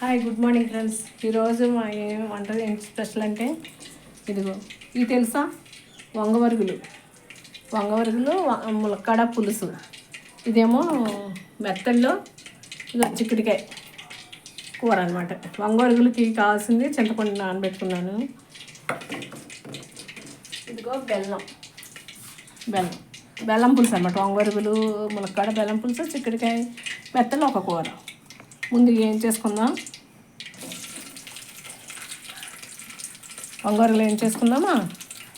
Hi good morning friends ఈరోజు మా ఏం వంట ఏంటి స్పెషల్ అంటే ఇదిగో ఇది తెలుసా? వంగవరుగులు. వంగవరుగులు ములక్కడ ములక్కాడ పులుసు. ఇదేమో మెత్తల్లో ఇలా చిక్కుడికాయ కూర అనమాట వంగవరుగులకి కావాల్సింది చింతపండు నానబెట్టుకున్నాను. ఇదిగో బెల్లం. బెల్లం. బెల్లం పులుసు అనమాట వంగవరుగులు ములక్కాడ బెల్లం పులుసు చిక్కుడికాయ మెత్తలు ఒక కూర. ముందు ఏం చేసుకుందాం? వంగూరలు ఏం చేసుకుందామా?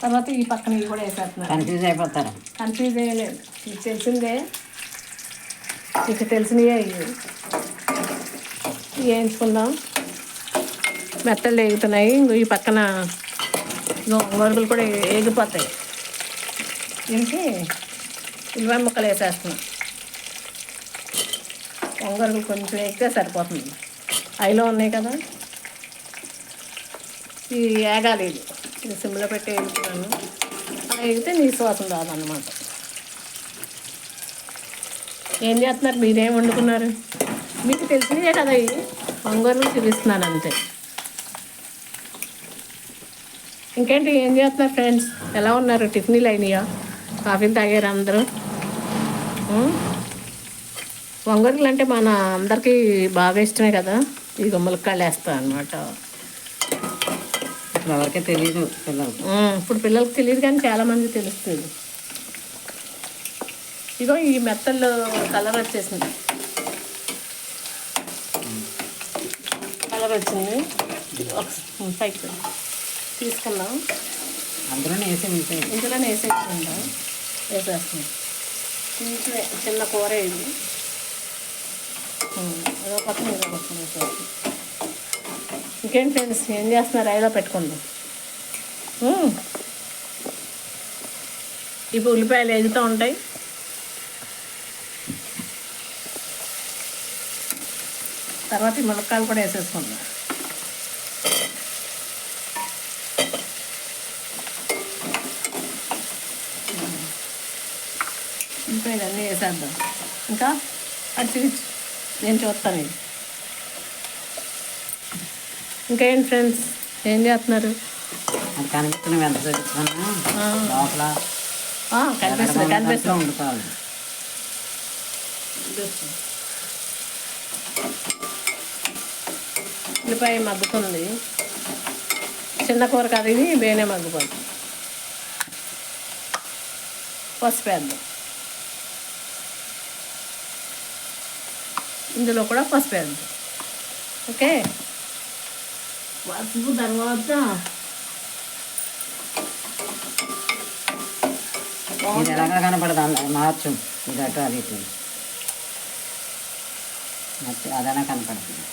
తర్వాత ఈ పక్కన ఇవి కూడా వేసేస్తున్నాను. కన్ఫ్యూజ్ అయిపోతారు. కన్ఫ్యూజ్ అయ్యలేదు. మీకు తెలిసిందే. మీకు తెలిసినవే ఇవి. వేయించుకుందాం. మెత్తలు వేగుతున్నాయి. ఈ పక్కన వంగూరలు కూడా వేగిపోతాయి దీనికి ఉల్లిపాయ ముక్కలు వేసేస్తున్నాం. వంగరలు కొంచెం ఎక్కితే సరిపోతుంది. అయిలో ఉన్నాయి కదా. ఈ ఏగాలి ఇది. ఇది సిమ్లో పెట్టి వేగుతున్నాను అలా వేగితే నీ శ్వాసం రాదన్నమాట. ఏం చేస్తున్నారు? మీరేం వండుకున్నారు? మీకు తెలిసినవే కదా ఇవి. వంగరలు చూపిస్తున్నాను అంతే. ఇంకేంటి? ఏం చేస్తున్నారు ఫ్రెండ్స్? ఎలా ఉన్నారు? టిఫిన్లు అయినాయా? కాఫీలు తాగారు అందరూ? వంగరులు అంటే మన అందరికీ బాగా ఇష్టమే కదా? ఈ గుమ్మలకాయలు వేస్తా అనమాట అసలు ఎవరికీ తెలియదు పిల్లలకి. ఇప్పుడు పిల్లలకి తెలియదు కానీ చాలామంది తెలుస్తుంది. ఇగో ఈ మెత్తల్లో కలర్ వచ్చేసింది. కలర్ వచ్చింది. పైకి తీసుకుందాం. అందరూ వేసి ఉంటాయి. ఇందులోనే వేసేసుకుందాం. వేసేస్తున్నాం. చిన్న కూర ఇది. ఉమ్, అదో పక్కన పక్కన ఇంకేం ఫ్రెండ్స్ ఏం చేస్తున్నారు ఐదో పెట్టుకుందాం ఇప్పుడు ఉల్లిపాయలు ఎగుతూ ఉంటాయి తర్వాత ఈ ములక్కాయలు కూడా వేసేసుకుందాం ఇంకా ఇవన్నీ వేసేద్దాం. ఇంకా? అటు నేను చూస్తాను ఇది. ఇంకా ఏంటి ఫ్రెండ్స్? ఏం చేస్తున్నారు? కనిపిస్తున్నాం ఎంత చూపిస్తున్నా. లోపల కనిపిస్తుంది కనిపిస్తుంది. ఉల్లిపాయ మగ్గుతుంది. చిన్న కూర కాదు ఇది బేనే మగ్గిపోతుంది పసుపు వేద్దాం. ఇందులో కూడా పసుపు వేద్దాం. ఓకే? పసుపు తర్వాత ఇది ఎలాగా కనపడదు మార్చు. ఇది అటు అది ఇటు. అదైనా కనపడుతుంది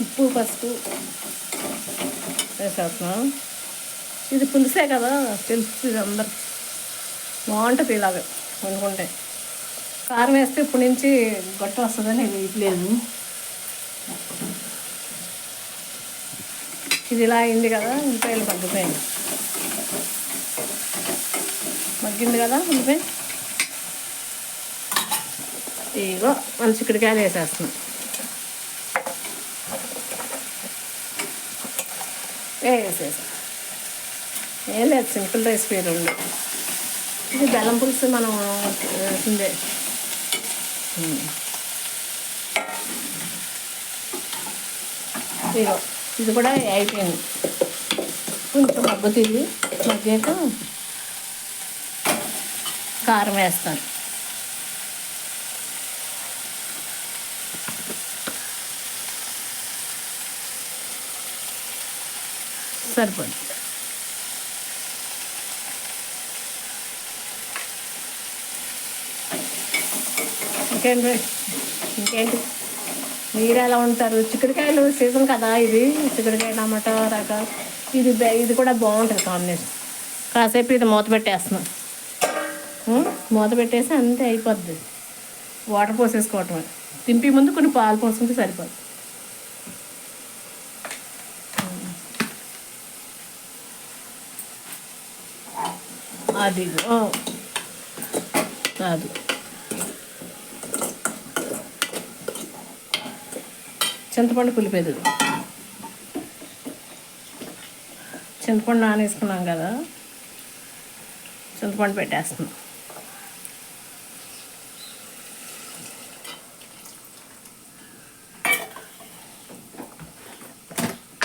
ఉప్పు పసుపు. వేసేస్తున్నాం. ఇది పులుసే కదా? తెలుస్తుంది అందరు బాగుంటుంది ఇలాగ వండుకుంటే. కారం వేస్తే ఇప్పటి నుంచి గొట్ట వస్తుందని వేయట్లేదు ఇది ఇలా అయింది కదా ఉల్లిపాయలు మగ్గిపోయాయి మగ్గింది కదా ఉల్లిపాయ? ఇగో మన చిక్కుడుకాయలు వేసేస్తున్నాం. వేసేసాం. ఏం లేదు సింపుల్ రెసిపీ రెండు ఇది బెల్లం పులుసు మనం వేసిందే ఇదిగో ఇది కూడా అయిపోయింది. కొంచెం మగ్గుతుంది మగ్గాక కారం వేస్తాను. సరిపోయింది. ఇంకేంటి? ఇంకేంటి? మీరు ఎలా ఉంటారు? చిక్కుడుకాయలు సీజన్ కదా ఇది. చిక్కుడుకాయ టమాటా రక. ఇది ఇది కూడా బాగుంటుంది కాంబినేషన్. కాసేపు ఇది మూత పెట్టేస్తున్నాం. మూత పెట్టేసి అంతే అయిపోద్ది. వాటర్ పోసేసుకోవటం తింపి ముందు కొన్ని పాలు పోసుకుంటే సరిపోదు అది ఆ. అది చింతపండు పులిపేదు. చింతపండు నానేసుకున్నాం కదా చింతపండు పెట్టేస్తున్నాం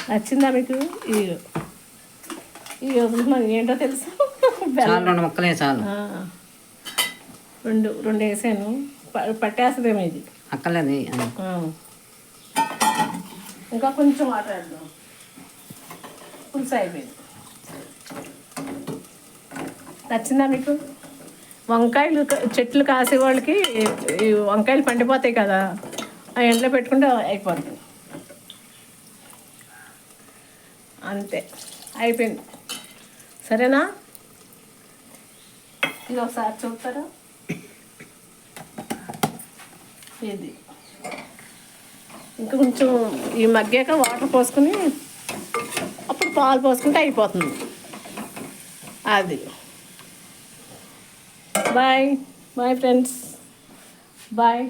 నచ్చిందా మీకు? ఈ ఈ వదులుతున్నాను ఏంటో తెలుసు? రెండు ముక్కలే చాలు. రెండు రెండు వేసాను. ప- పట్టేస్తుందేమో ఇది. ఆ. ఇంకా కొంచెం వాటర్ వేద్దాం పులుసు అయిపోయింది నచ్చిందా మీకు? వంకాయలు చెట్లు కాసే వాళ్ళకి ఈ వంకాయలు పండిపోతాయి కదా. ఆ ఎండలో పెట్టుకుంటే అయిపోతుంది అంతే. అయిపోయింది. సరేనా? ఇది ఒకసారి చూస్తారా? ఇది. ఇంకా కొంచెం ఈ మగ్గాక వాటర్ పోసుకుని అప్పుడు పాలు పోసుకుంటే అయిపోతుంది. అది. Bye bye friends bye